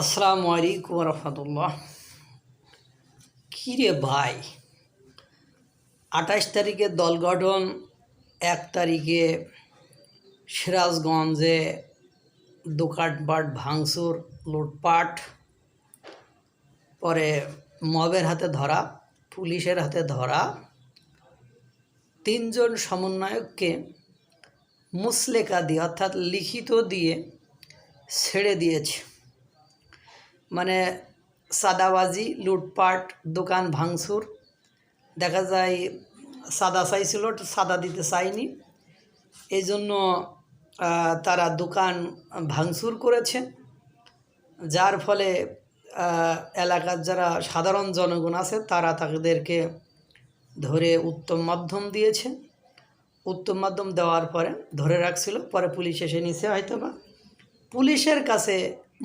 আসসালামু আলাইকুম রহমতুল্লাহ কিরে ভাই, আঠাশ তারিখে দল গঠন, এক তারিখে সিরাজগঞ্জে দোকানপাট ভাঙচুর, লুটপাট, পরে মবের হাতে ধরা, পুলিশের হাতে ধরা, তিনজন সমন্বয়ককে মুসলেকা দিয়ে, অর্থাৎ লিখিত দিয়ে ছেড়ে দিয়েছে। মানে সাদাবাজি, লুটপাট, দোকান ভাঙচুর। দেখা যায় সাদা চাইছিল সাদা দিতে চায়নি। এই জন্য তারা দোকান ভাঙচুর করেছে। যার ফলে এলাকার যারা সাধারণ জনগণ আছে, তারা তাদেরকে ধরে উত্তম মাধ্যম দিয়েছে। উত্তম মাধ্যম দেওয়ার পরে ধরে রাখছিল। পরে পুলিশ এসে নিছে হয়তো বা পুলিশের কাছে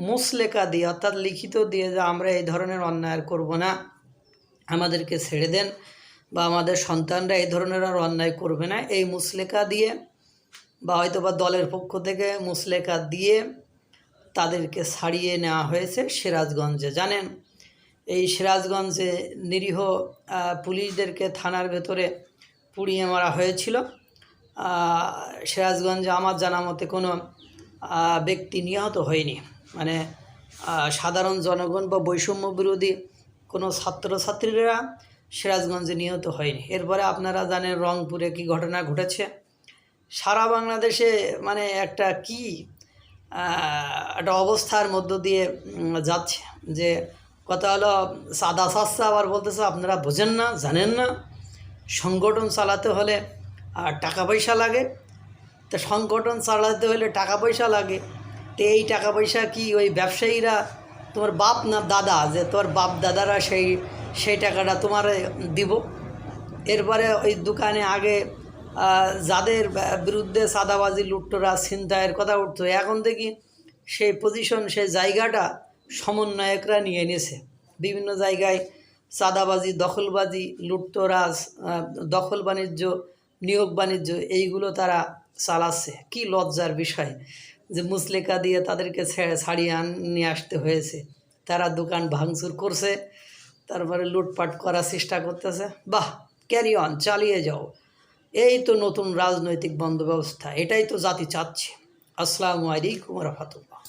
মুসলেকা দিয়ে, অর্থাৎ লিখিত দিয়ে যে আমরা এই ধরনের অন্যায় করব না, আমাদেরকে ছেড়ে দেন বা আমাদের সন্তানরা এই ধরনের আর অন্যায় করবে না, এই মুসলেকা দিয়ে বা হয়তো বা দলের পক্ষ থেকে মুসলেকা দিয়ে তাদেরকে ছাড়িয়ে নেওয়া হয়েছে সিরাজগঞ্জে। জানেন, এই সিরাজগঞ্জে নিরীহ পুলিশদেরকে থানার ভেতরে পুড়িয়ে মারা হয়েছিল। সিরাজগঞ্জে আমার জানা মতে কোনো ব্যক্তি নিহত হয়নি। মানে সাধারণ জনগণ বা বৈষম্য বিরোধী কোনো ছাত্রছাত্রীরা সিরাজগঞ্জে নিহত হয়নি। এরপরে আপনারা জানেন রংপুরে কি ঘটনা ঘটেছে। সারা বাংলাদেশে মানে একটা কি একটা অবস্থার মধ্য দিয়ে যাচ্ছে। যে কথা হলো, সাদা সাস্তা আবার বলতেছে, আপনারা বোঝেন না, জানেন না। সংগঠন চালাতে হলে টাকা পয়সা লাগে। তো সংগঠন চালাতে হলে টাকা পয়সা লাগে। তো এই টাকা পয়সা কি ওই ব্যবসায়ীরা তোমার বাপ না দাদা? যে তোমার বাপ দাদারা সেই সেই টাকাটা তোমার দিব। এরপরে ওই দোকানে আগে যাদের বিরুদ্ধে সাদাবাজি, লুট্টরা, ছিনতাইয়ের কথা উঠতো, এখন দেখি সেই পজিশন সেই জায়গাটা সমন্বয়করা নিয়ে নিয়েছে। বিভিন্ন জায়গায় চাঁদাবাজি দখলবাজি লুট্টরাজ দখল বাণিজ্য, নিয়োগ বাণিজ্য, এইগুলো তারা চালাচ্ছে। কি লজ্জার বিষয়। যে মুসলেকা দিয়ে তাদেরকে ছেড়ে ছাড়িয়ে আন নিয়ে আসতে হয়েছে। তারা দোকান ভাঙচুর করছে, তারপরে লুটপাট করার চেষ্টা করতেছে। বাহ ক্যারি অন চালিয়ে যাও। এই তো নতুন রাজনৈতিক বন্ধ ব্যবস্থা এটাই তো জাতি চাচ্ছে। আসসালামু আলাইকুম রহমতুল্লাহ।